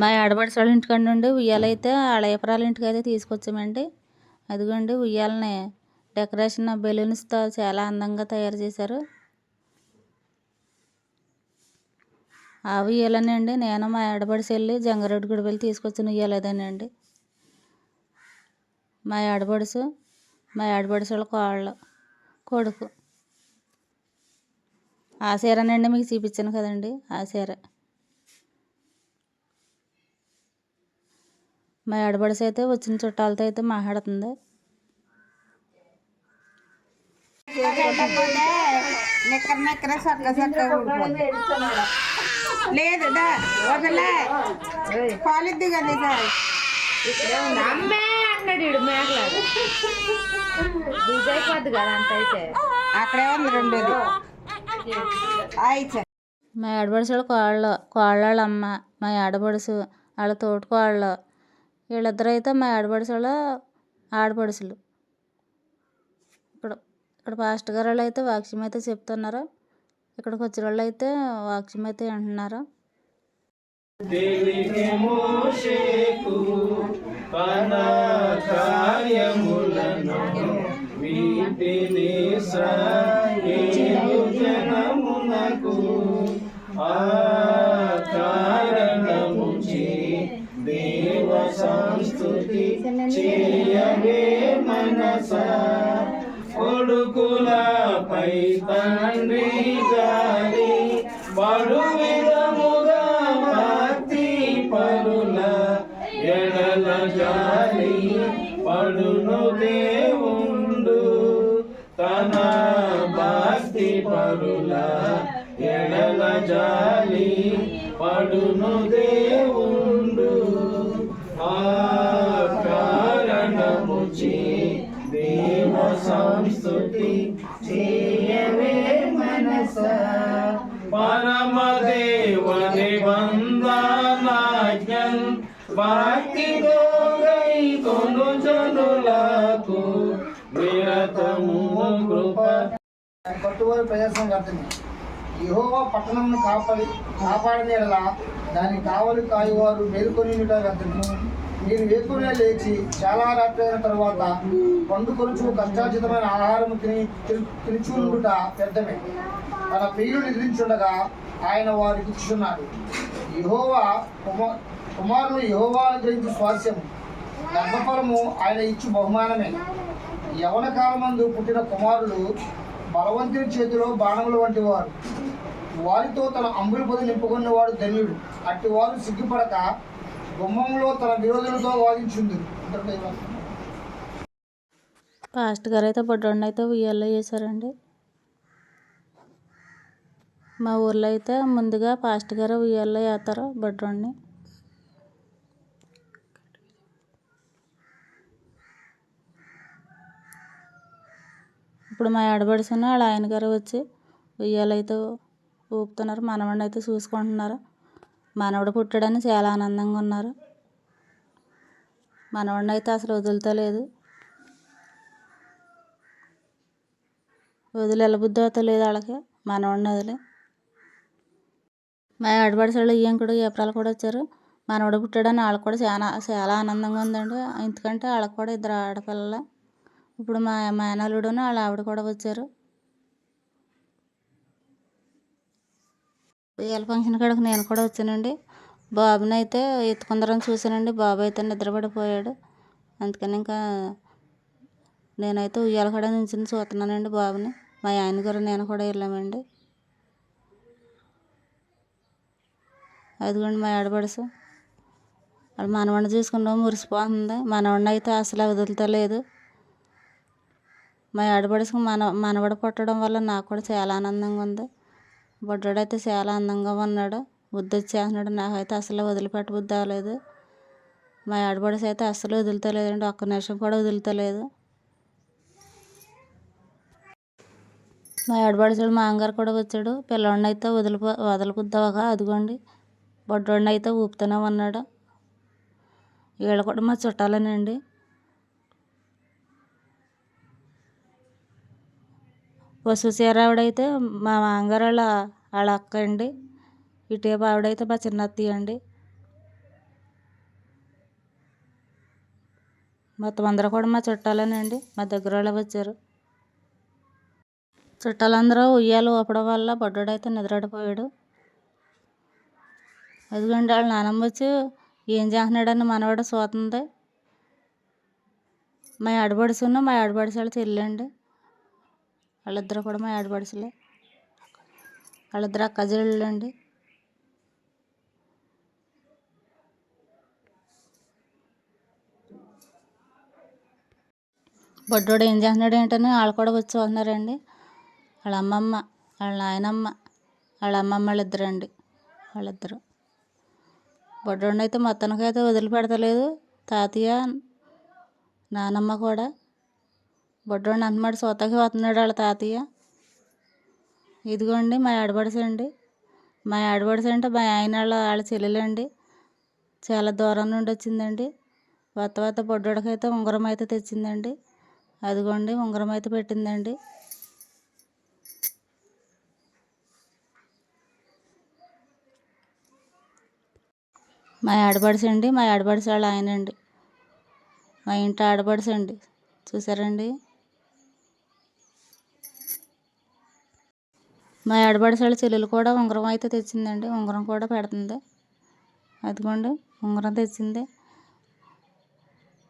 మా ఆడపడుచు వాళ్ళ ఇంటికాడ నుండి ఉయ్యాలైతే అళయపురాల ఇంటికి అయితే తీసుకొచ్చామండి. అదిగోండి ఉయ్యాలని డెకరేషన్ బెలూన్స్తో చాలా అందంగా తయారు చేశారు. ఆ ఉయ్యాలనండి నేను మా ఆడపడుచు వెళ్ళి జంగారెడ్డి గుడి వెళ్ళి తీసుకొచ్చిన ఉయ్యాలేదనండి మా ఆడపడుచు మా ఆడపడుచు వాళ్ళ కోళ్ళు కొడుకు. ఆ చీరనండి మీకు చూపించాను కదండి. ఆ చీర. మా ఆడపడుచు అయితే వచ్చిన చుట్టాలతో అయితే మాట్లాడుతుంది. లేదు వదలే. పాలిద్ది కదా సార్ అన్నాడు అయిపోద్ది కదా అయితే. అక్కడే ఉంది రెండోది మా వాళ్ళ కోళ్ళు కోళ్ళ వాళ్ళ అమ్మ మా ఆడపడుచు వాళ్ళ తోటి కోళ్ళు వీళ్ళిద్దరు అయితే మా ఆడపడుచు ఆడపడుసులు ఆడపడుచులు. ఇక్కడ ఇక్కడ పాస్టర్ గారు వాళ్ళు అయితే వాక్యం అయితే చెప్తున్నారు. ఇక్కడికి వచ్చిన వాళ్ళు అయితే వాక్యం అయితే వింటున్నారు కార్యములను మనస కొడుకులపై తండ్రి జారి పడు విధముగా భక్తి పరుల ఎడల జాలి పడును దేవుండు. తన భక్తి పరుల ఎడల జాలి పడును దేవు సంస్థుతి చేయవే మనస. పరమదేవని వందనాజ్ఞన్ భక్తితో గై కొను జనులకు నిరతము కృప. పట్టువారి ప్రయాసం కడుతుంది. యహోవా పట్టణంను కాపాడి కాపాడనేలా దానికి కావలి కాయువారు మేలుకొని కడుతుంది నేను వేకునే లేచి చాలా రాత్రి అయిన తర్వాత పండు కొలుచు కష్టార్జితమైన ఆహారం తిని తినిచుండుట పెద్దమే తన ప్రియులు నిద్రించుండగా ఆయన వారికి ఇచ్చున్నాడు యహోవా కుమార్ కుమారులు యహోవా గురించి స్వాస్యము గర్భఫలము ఆయన ఇచ్చు బహుమానమే. యవన కాలమందు పుట్టిన కుమారులు బలవంతుని చేతిలో బాణములు వంటి వారు వారితో తన అంబుల పొది నింపుకున్నవాడు ధన్యుడు. అట్టి వారు సిగ్గుపడక గుమ్మంలో తన విరోధులతో వాదించింది. పాస్ట్ గారు అయితే బొడ్డోడిని అయితే ఉయ్యాల్లో చేశారండి. మా ఊర్లో అయితే ముందుగా పాస్ట్ గారు ఉయ్యాల్లో వేస్తారు బొడ్డోడిని. ఇప్పుడు మా ఏడబడిసిన వాళ్ళ ఆయన గారు వచ్చి ఉయ్యాలైతే ఊపుతున్నారు మనవాడిని అయితే చూసుకుంటున్నారు. మనవడు పుట్టాడని చాలా ఆనందంగా ఉన్నారు. మనవడిని అయితే అసలు వదులుతలేదు. వదిలి వెళ్ళబుద్ధి అవుతలేదు వాళ్ళకి మనవాడిని వదిలి. మా ఆడపడిసాళ్ళు ఇయ్యం కూడా ఏప్రాలు కూడా వచ్చారు. మనవడు పుట్టాడని వాళ్ళకి కూడా చాలా చాలా ఆనందంగా ఉందండి. ఎందుకంటే వాళ్ళకి కూడా ఇద్దరు ఆడపిల్లలు. ఇప్పుడు మా మేనల్లుడును వాళ్ళ ఆవిడ కూడా వచ్చారు. ఉయ్యాల ఫంక్షన్ కాడికి నేను కూడా వచ్చానండి. బాబుని అయితే ఎత్తుకుందరని చూశానండి. బాబు అయితే నిద్రపడిపోయాడు. అందుకని ఇంకా నేనైతే ఉయ్యాల కాడ నుంచి చూస్తున్నానండి బాబుని. మా ఆయన గారు నేను కూడా వెళ్ళామండి. అదిగోండి మా ఆడపడుసు వాళ్ళు మనవడిని చూసుకున్నాం మురిసిపోతుంది. మనవడిని అయితే అసలు వదులుతలేదు. మా ఆడపడుసుకు మన మనవడ పుట్టడం వల్ల నాకు కూడా చాలా ఆనందంగా ఉంది. బుడ్డోడైతే చాలా అందంగా ఉన్నాడు. బుద్ధి చేస్తున్నాడు నాకైతే అసలు వదిలిపెట్ట బుద్ధి అవ్వలేదు మా ఆడపడుసు అయితే అస్సలు వదులుతలేదండి. ఒక్క నిమిషం కూడా వదులుతలేదు. మా ఆడపడుచుడు మా అంగారు కూడా వచ్చాడు. పిల్లోడిని అయితే వదిలిపో వదలబుద్దాగా అదిగోండి. బొడ్డోడిని అయితే ఊపుతూనే ఉన్నాడు వీళ్ళు కూడా మా చుట్టాలేనండి. వసుశీరావిడైతే మా మామగారు వాళ్ళ వాళ్ళ అక్క అండి. ఇటేపు ఆవిడైతే మా చిన్న అండి. మొత్తం అందరూ కూడా మా చుట్టాలేనండి మా దగ్గర వాళ్ళు వచ్చారు. చుట్టాలందరూ ఉయ్యాలు ఊపడం వల్ల బొడ్డోడైతే నిద్రడిపోయాడు అదిగోండి వాళ్ళ నానమ్మ వచ్చి ఏం చేస్తున్నాడని మనవాడు సోతుంది. మా ఆడబడుసున్న మా ఆడబడుసాలు చెల్లండి వాళ్ళిద్దరు కూడా మా ఆడపడుచులే వాళ్ళిద్దరు అక్క చెల్లెళ్ళు అండి బొడ్డోడు ఏం చేస్తున్నాడు ఏంటని వాళ్ళు కూడా వచ్చి చూస్తున్నారండి వాళ్ళ అమ్మమ్మ వాళ్ళ నాయనమ్మ వాళ్ళ అమ్మమ్మ వాళ్ళిద్దరు అండి వాళ్ళిద్దరు. బొడ్డోడిని అయితే మొత్తానికి అయితే వదిలిపెడతలేదు. తాతయ్య నానమ్మ కూడా బొడ్డోడిని అంతమాట సోతాకి వస్తున్నాడు వాళ్ళ తాతయ్య. ఇదిగోండి మా ఆడపడుచండి. మా ఆడపడుచు అంటే మా ఆయన వాళ్ళ వాళ్ళ చెల్లెలండి. చాలా దూరం నుండి వచ్చిందండి. వత్త వత్త బొడ్డోడికైతే ఉంగరం అయితే తెచ్చిందండి. అదిగోండి ఉంగరం అయితే పెట్టిందండి. మా ఆడపడుచు మా ఆడపడుచు వాళ్ళ ఆయనండి. మా ఇంటి ఆడపడుచు చూసారండి మా ఆడపడుచు వాళ్ళ చెల్లెలు కూడా ఉంగరం అయితే తెచ్చిందండి. ఉంగరం కూడా పెడుతుంది. అదిగోండి ఉంగరం తెచ్చింది.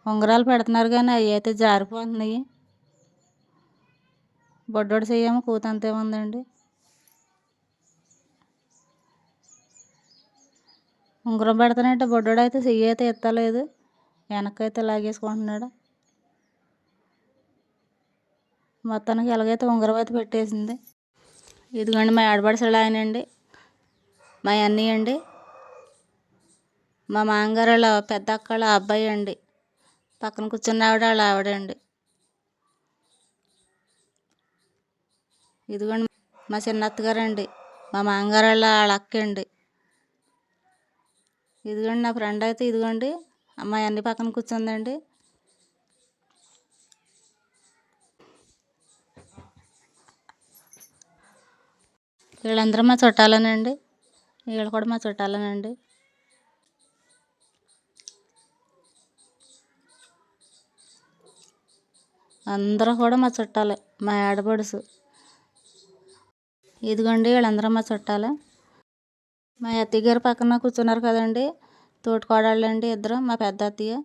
ఉంగరాలు పెడుతున్నారు కానీ అవి అయితే జారిపోతున్నాయి. బొడ్డోడు చెయ్యము కూత అంతే ఉందండి. ఉంగరం పెడతానంటే బొడ్డోడు అయితే చెయ్యి అయితే ఎత్తలేదు. వెనకైతే లాగేసుకుంటున్నాడు. మొత్తానికి ఎలాగైతే ఉంగరం అయితే పెట్టేసింది. ఇదిగోండి మా ఆడపడుచుడు ఆయన అండి మా అన్నయ్య అండి మా మామగారు వాళ్ళ పెద్ద అక్క వాళ్ళ అబ్బాయి అండి పక్కన కూర్చున్న ఆవిడ వాళ్ళ ఆవిడండి ఇదిగోండి మా చిన్న అత్తగారండి మా మామగారు వాళ్ళ వాళ్ళ అక్క అండి. ఇదిగోండి నా ఫ్రెండ్ అయితే ఇదిగోండి అమ్మాయి అన్ని పక్కన కూర్చుందండి. వీళ్ళందరూ మా చుట్టాలేనండి. వీళ్ళు కూడా మా చుట్టాలేనండి. అందరూ కూడా మా చుట్టాలే మా ఆడపడుసు ఇదిగోండి వీళ్ళందరూ మా చుట్టాలే. మా అత్తయ్య గారు పక్కన కూర్చున్నారు కదండి. తోటికోడళ్ళు అండి ఇద్దరు మా పెద్ద అత్తయ్య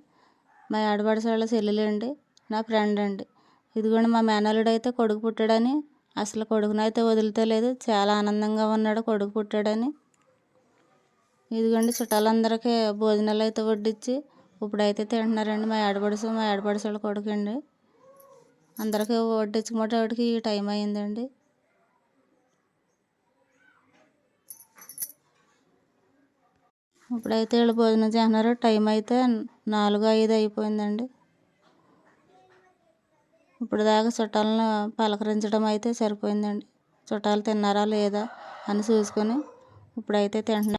మా ఆడపడుచు వాళ్ళ చెల్లెలు అండి నా ఫ్రెండ్ అండి ఇదిగోండి మా మేనల్లుడు అయితే కొడుకు పుట్టాడని అసలు కొడుకునైతే వదులుతలేదు. చాలా ఆనందంగా ఉన్నాడు కొడుకు పుట్టాడని. ఇదిగోండి చుట్టాలందరికీ భోజనాలు అయితే వడ్డించి ఇప్పుడైతే తింటున్నారండి. మా ఆడపడుచు మా ఆడపడుచు కొడుకు అండి అందరికీ వడ్డించుకోవటానికి టైం అయిందండి ఇప్పుడైతే వీళ్ళు భోజనం చేస్తున్నారు. టైం అయితే నాలుగు ఐదు అయిపోయిందండి. ఇప్పుడు దాకా చుట్టాలను పలకరించడం అయితే సరిపోయిందండి. చుట్టాలు తిన్నారా లేదా అని చూసుకొని ఇప్పుడైతే తింటున్నాం.